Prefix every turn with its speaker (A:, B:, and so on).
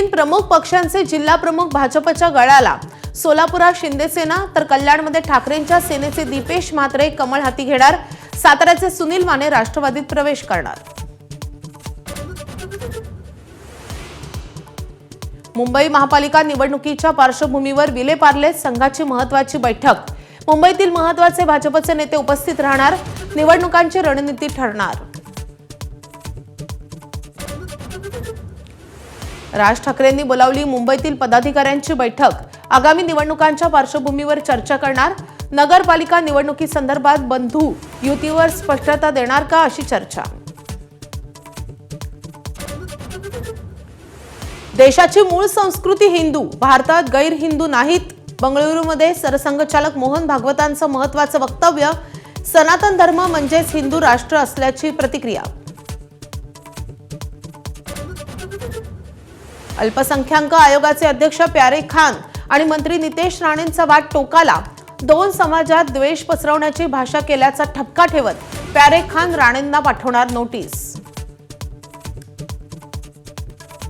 A: तीन प्रमुख पक्षांचे जिल्हा प्रमुख भाजपच्या गळाला सोलापुरात शिंदेसेना तर कल्याणमध्ये ठाकरेंच्या सेनेचे दीपेश म्हात्रे कमळ हाती घेणार. साताऱ्याचे सुनील माने राष्ट्रवादीत प्रवेश करणार. मुंबई महापालिका निवडणुकीच्या पार्श्वभूमीवर विलेपार्ले संघाची महत्वाची बैठक. मुंबईतील महत्त्वाचे भाजपचे नेते उपस्थित राहणार. निवडणुकांची रणनीती ठरणार. राज ठाकरेंनी बोलावली मुंबईतील पदाधिकाऱ्यांची बैठक. आगामी निवडणुकांच्या पार्श्वभूमीवर चर्चा करणार. नगरपालिका निवडणुकीसंदर्भात बंधू युतीवर स्पष्टता देणार का अशी चर्चा. देशाची मूळ संस्कृती हिंदू. भारतात गैर हिंदू नाहीत. बंगळुरूमध्ये सरसंघचालक मोहन भागवतांचं महत्वाचं वक्तव्य. सनातन धर्म म्हणजेच हिंदू राष्ट्र असल्याची प्रतिक्रिया. अल्पसंख्याक आयोगाचे अध्यक्ष प्यारे खान आणि मंत्री नितेश राणेंचा वाद टोकाला दोन समाजात द्वेष पसरवण्याची भाषा केल्याचा ठपका ठेवत प्यारे खान राणेंना पाठवणार नोटीस.